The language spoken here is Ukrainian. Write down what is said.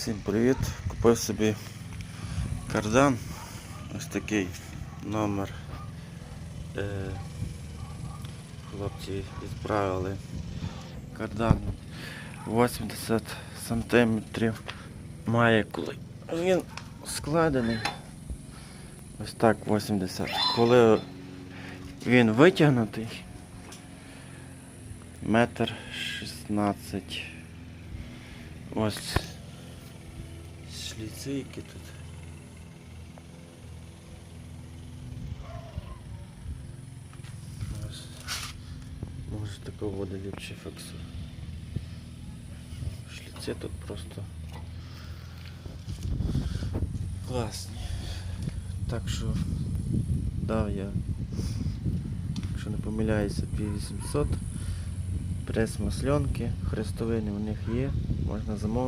Всім привіт! Купив собі кардан. Ось такий номер. Е, хлопці відправили кардан 80 сантиметрів. Має коли він складений. Ось так 80. Коли він витягнутий. Метр 16. Ось шліци, тут. Може такого буде ліпше фіксує. Шліци тут просто класні. Так що дав я, якщо не помиляюся, 2800. Прес масльонки, хрестовини у них є, можна замовити.